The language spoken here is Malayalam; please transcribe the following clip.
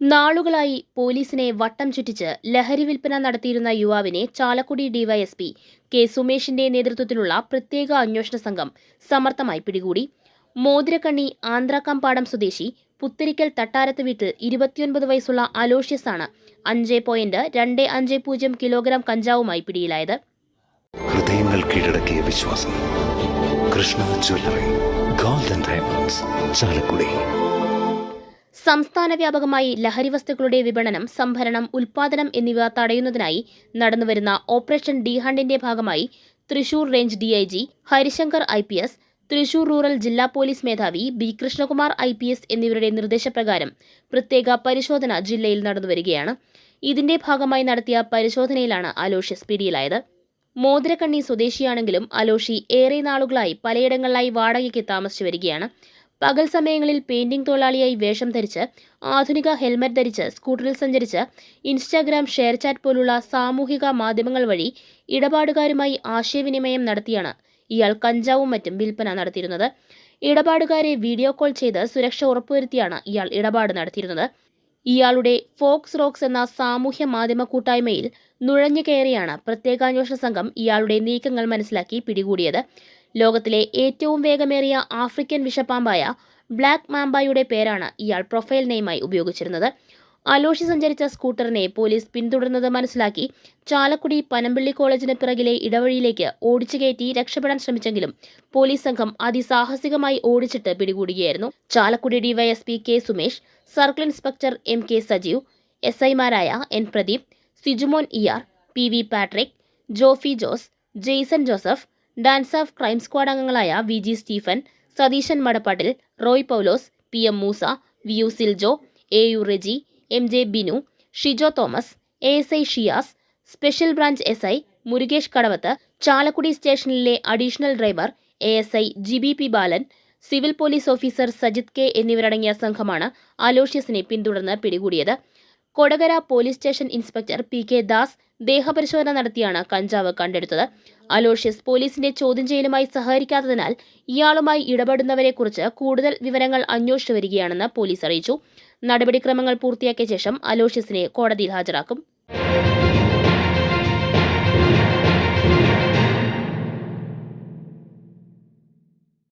നാളുകളായി പോലീസിനെ വട്ടം ചുറ്റിച്ച് ലഹരി വിൽപ്പന നടത്തിയിരുന്ന യുവാവിനെ ചാലക്കുടി ഡിവൈഎസ്പി കെ സുമേഷിന്റെ നേതൃത്വത്തിലുള്ള പ്രത്യേക അന്വേഷണ സംഘം സമർത്ഥമായി പിടികൂടി. മോതിരക്കണ്ണി ആന്ധ്രാക്കാമ്പാടം സ്വദേശി പുത്തിരിക്കൽ തട്ടാരത്ത് വീട്ടിൽ ഇരുപത്തിയൊൻപത് വയസ്സുള്ള അലോഷ്യസ് ആണ് അഞ്ച് പോയിന്റ് രണ്ട് അഞ്ച് പൂജ്യം കിലോഗ്രാം കഞ്ചാവുമായി പിടിയിലായത്. ഹൃദയങ്ങൾ കീഴടക്കിയ വിശ്വാസം. Krishna jewellery golden diamonds Chalakudy. സംസ്ഥാന വ്യാപകമായി ലഹരി വസ്തുക്കളുടെ വിപണനം സംഭരണം ഉൽപാദനം എന്നിവ തടയുന്നതിനായി നടന്നുവരുന്ന ഓപ്പറേഷൻ ഡി ഹണ്ടിന്റെ ഭാഗമായി Thrissur range DIG Harishankar I P S Thrissur rural ജില്ലാ പോലീസ് മേധാവി B Krishnakumar I P S എന്നിവരുടെ നിർദ്ദേശപ്രകാരം പ്രത്യേക പരിശോധന ജില്ലയിൽ നടന്നുവരികയാണ്. ഇതിന്റെ ഭാഗമായി നടത്തിയ പരിശോധനയിലാണ് അലോഷ്യസ് പിടിയിലായത് മോതിരക്കണ്ണി സ്വദേശിയാണെങ്കിലും അലോഷി ഏറെ നാളുകളായി പലയിടങ്ങളിലായി വാടകയ്ക്ക് താമസിച്ചു വരികയാണ് പകൽ സമയങ്ങളിൽ പെയിന്റിംഗ് തൊഴിലാളിയായി വേഷം ധരിച്ച് ആധുനിക ഹെൽമറ്റ് ധരിച്ച് സ്കൂട്ടറിൽ സഞ്ചരിച്ച് ഇൻസ്റ്റാഗ്രാം ഷെയർ ചാറ്റ് പോലുള്ള സാമൂഹിക മാധ്യമങ്ങൾ വഴി ഇടപാടുകാരുമായി ആശയവിനിമയം നടത്തിയാണ് ഇയാൾ കഞ്ചാവും മറ്റും വിൽപ്പന നടത്തിയിരുന്നത്. ഇടപാടുകാരെ വീഡിയോ കോൾ ചെയ്ത് സുരക്ഷ ഉറപ്പുവരുത്തിയാണ് ഇയാൾ ഇടപാട് നടത്തിയിരുന്നത്. ഇയാളുടെ ഫോക്സ് റോക്സ് എന്ന സാമൂഹ്യ മാധ്യമ കൂട്ടായ്മയിൽ നുഴഞ്ഞു കയറിയാണ് പ്രത്യേകാന്വേഷണ സംഘം ഇയാളുടെ നീക്കങ്ങൾ മനസ്സിലാക്കി പിടികൂടിയത്. ലോകത്തിലെ ഏറ്റവും വേഗമേറിയ ആഫ്രിക്കൻ വിഷപ്പാമ്പായ ബ്ലാക്ക് മാമ്പായുടെ പേരാണ് ഇയാൾ പ്രൊഫൈൽ നെയിമായി ഉപയോഗിച്ചിരുന്നത്. അലോഷി സഞ്ചരിച്ച സ്കൂട്ടറിനെ പോലീസ് പിന്തുടർന്നത് മനസ്സിലാക്കി ചാലക്കുടി പനമ്പിള്ളി കോളേജിന് പിറകിലെ ഇടവഴിയിലേക്ക് ഓടിച്ചു കയറ്റി രക്ഷപ്പെടാൻ ശ്രമിച്ചെങ്കിലും പോലീസ് സംഘം അതിസാഹസികമായി ഓടിച്ചിട്ട് പിടികൂടുകയായിരുന്നു. Chalakudy DYSP K Sumesh circle inspector M K Sajeev S ഐമാരായ N Pradeep Sijumon ear P V Patrick Jofy Jose Jaison Joseph DANSAF crime squad അംഗങ്ങളായ V G Stephen Satheesan മടപ്പാട്ടിൽ Roy Paulose P M Moosa V U Siljo A U Reji M J Binu Shijo Thomas A S I Shiyas special branch S I Murukesh Kadavath Chalakudy സ്റ്റേഷനിലെ additional driver A S I G B P Balan civil police officer Sajith K എന്നിവരടങ്ങിയ സംഘമാണ് അലോഷ്യസിനെ പിന്തുടർന്ന് പിടികൂടിയത്. Kodakara police station inspector P K Das ദേഹപരിശോധന നടത്തിയാണ് കഞ്ചാവ് കണ്ടെടുത്തത്. അലോഷ്യസ് പോലീസിന്റെ ചോദ്യം ചെയ്യലുമായി സഹകരിക്കാത്തതിനാൽ ഇയാളുമായി ഇടപെടുന്നവരെക്കുറിച്ച് കൂടുതൽ വിവരങ്ങൾ അന്വേഷിച്ചു വരികയാണെന്ന് പോലീസ് അറിയിച്ചു. നടപടിക്രമങ്ങൾ പൂർത്തിയാക്കിയ ശേഷം അലോഷ്യസിനെ കോടതിയിൽ ഹാജരാക്കും.